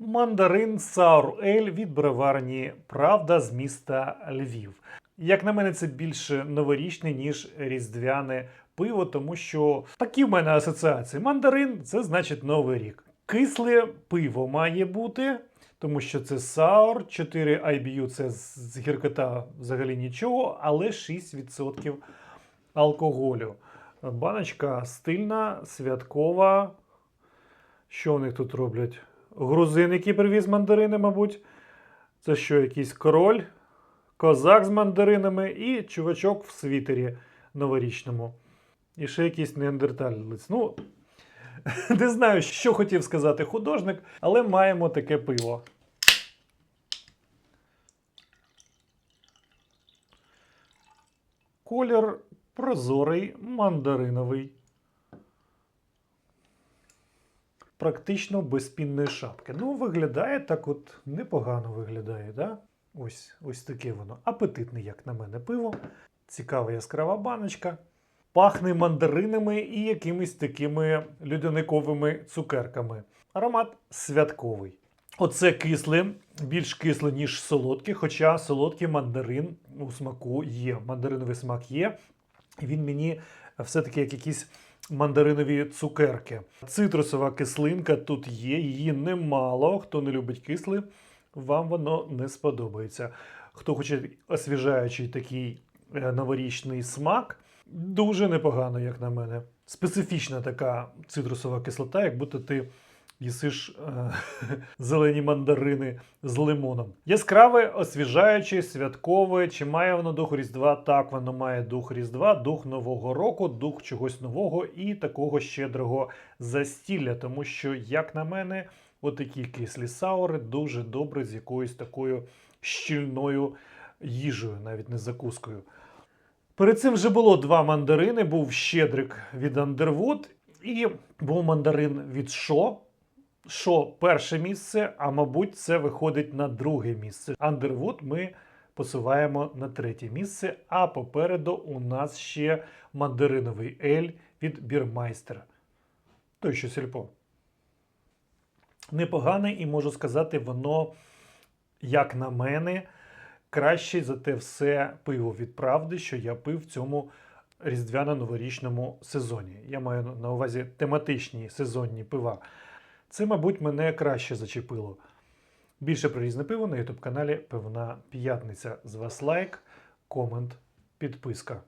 Мандарин Саур Ель від бреварні Правда з міста Львів. Як на мене, це більше новорічне, ніж різдвяне пиво, тому що такі в мене асоціації. Мандарин це значить Новий рік. Кисле пиво має бути, тому що це саур, 4 IBU це з гіркота взагалі нічого, але 6% алкоголю. Баночка стильна, святкова. Що в них тут роблять? Грузин, який привіз мандарини, мабуть. Це що, якийсь король, козак з мандаринами і чувачок в світері новорічному. І ще якийсь неандерталець. Ну, не знаю, що хотів сказати художник, але маємо таке пиво. Колір прозорий, мандариновий. Практично без пінної шапки. Ну, виглядає так от непогано виглядає, да? Ось, ось таке воно. Апетитне, як на мене, пиво. Цікава яскрава баночка. Пахне мандаринами і якимись такими людяниковими цукерками. Аромат святковий. Оце кисле, більш кисле, ніж солодке, хоча солодкий мандарин у смаку є. Мандариновий смак є. Він мені все-таки як якісь мандаринові цукерки. Цитрусова кислинка тут є, її немало. Хто не любить кисле, вам воно не сподобається. Хто хоче освіжаючий такий е, новорічний смак, дуже непогано, як на мене. Специфічна така цитрусова кислота, як будто ти їсиш е, зелені мандарини з лимоном. Яскраве, освіжаюче, святкове. Чи має воно дух Різдва? Так, воно має дух Різдва, дух Нового року, дух чогось нового і такого щедрого застілля. Тому що, як на мене, отакі кислі саури дуже добре з якоюсь такою щільною їжею, навіть не закускою. Перед цим вже було два мандарини. Був щедрик від Underwood і був мандарин від Шо. Шо перше місце, а мабуть, це виходить на друге місце. Underwood ми посуваємо на третє місце. А попереду у нас ще мандариновий ель від Бірмайстер. Той, що сільпо. Непогане, і можу сказати, воно, як на мене, краще за те все пиво від правди, що я пив в цьому різдвяно-новорічному сезоні. Я маю на увазі тематичні сезонні пива. Це, мабуть, мене краще зачепило. Більше про різне пиво на youtube каналі Пивна П'ятниця. З вас лайк, комент, підписка.